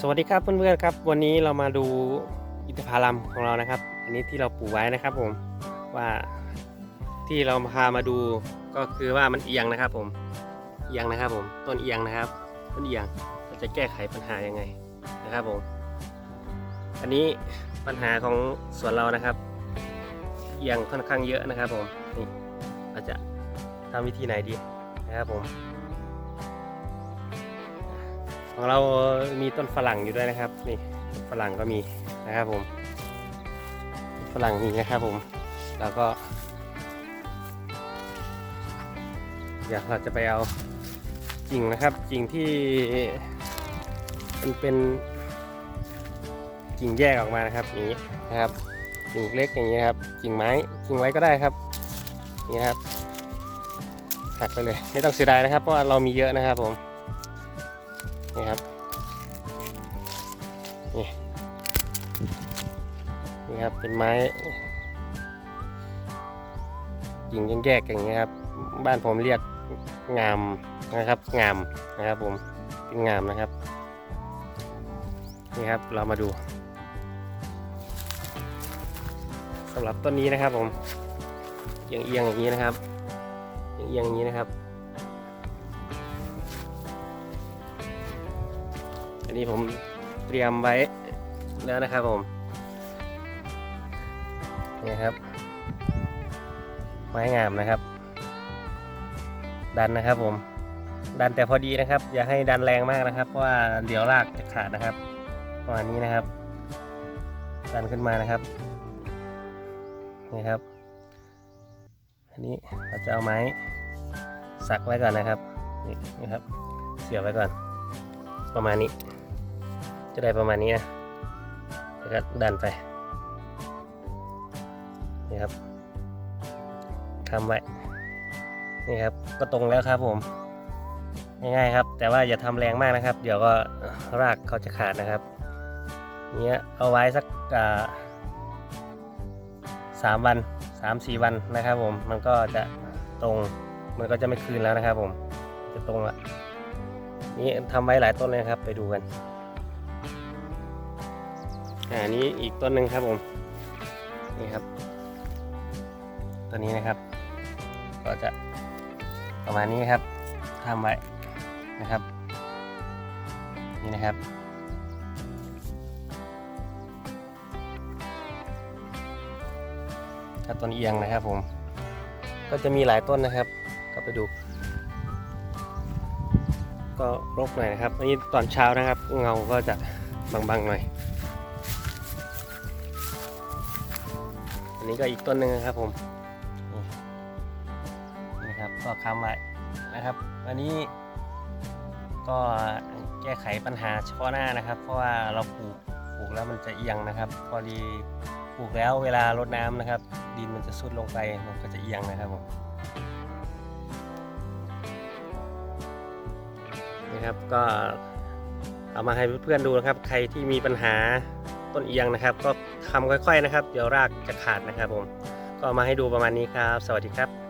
สวัสดีครับเพื่อนๆครับ วันนี้เรามาดูอินทผลัมของเรานะครับ อันนี้ที่เราปลูกไว้นะครับผมว่าที่เราพามาดูก็คือว่ามันเอียงนะครับผมเอียงนะครับผมต้นเอียงนะครับต้นเอียงเราจะแก้ไขปัญหายังไงนะครับผมอันนี้ปัญหาของสวนเรานะครับ เอียงค่อนข้างเยอะนะครับผมนี่เราจะทำวิธีไหนดีนะครับผม ของเรามีต้นฝรั่งอยู่ด้วยนะครับ นี่ฝรั่งก็มีนะครับผมฝรั่งมีนะครับผม แล้วก็ เดี๋ยวเราจะไปเอากิ่งนะครับ กิ่งที่มันเป็นกิ่งแยกออกมานะครับอย่างนี้นะครับกิ่งเล็กอย่างนี้ครับ กิ่งไม้กิ่งไว้ก็ได้ครับนี่ครับหักไปเลยไม่ต้องเสียดายนะครับ เพราะเรามีเยอะนะครับผม นี่ครับนี่นี่ครับเป็นไม้กิ่งแยกๆอย่างนี้ยครับ บ้านผมเรียกงามนะครับ งามนะครับผมเป็นงามนะครับนี่ครับเรามาดูสำหรับต้นนี้นะครับผมเอียงเอียงๆอย่างนี้นะครับเอียงเอียงๆอย่างนี้นะครับ อันนี้ผมเตรียมไว้แล้วนะครับผมนี่ครับ ไม้งามนะครับ ดันนะครับผม ดันแต่พอดีนะครับ อย่าให้ดันแรงมากนะครับเพราะว่าเดี๋ยวรากจะขาดนะครับประมาณนี้นะครับ ดันขึ้นมานะครับนี่ครับ อันนี้เราจะเอาไม้สักไว้ก่อนนะครับนี่นะครับ เสียบไว้ก่อน ประมาณนี้ จะได้ประมาณนี้นะแล้วก็ดันไปนี่ครับทำไว้นี่ครับก็ตรงแล้วครับผมง่ายๆครับ แต่ว่าอย่าทำแรงมากนะครับ เดี๋ยวก็รากเขาจะขาดนะครับเนี้ยเอาไว้สักสามวันสามสี่วันนะครับผมมันก็จะตรงมันก็จะไม่คืนแล้วนะครับผมจะตรงละนี่ทำไว้หลายต้นเลยครับไปดูกัน อ่านี้อีกต้นหนึ่งครับผมนี่ครับตัวนี้นะครับ ก็จะประมาณนี้ครับทำไว้นะครับ นี่นะครับ ถ้าต้นเอียงนะครับผม ก็จะมีหลายต้นนะครับก็ไปดู ก็รกหน่อยนะครับ อันนี้ตอนเช้านะครับ เงาก็จะบางๆหน่อย นนี้ก็อีกต้นหนึ่งครับผมนี่ครับก็ค้ำไว้นะครับ อันนี้ก็แก้ไขปัญหาเฉพาะหน้านะครับ เพราะว่าเราปลูกปลูกแล้วมันจะเอียงนะครับ พอดีปลูกแล้วเวลารดน้ำนะครับ ดินมันจะซุดลงไปมันก็จะเอียงนะครับผมนะครับก็เอามาให้เพื่อนๆดูนะครับ ใครที่มีปัญหา ต้นเอียงนะครับ ก็ทำค่อย ๆนะครับ เดี๋ยวรากจะขาดนะครับผม ก็มาให้ดูประมาณนี้ครับ สวัสดีครับ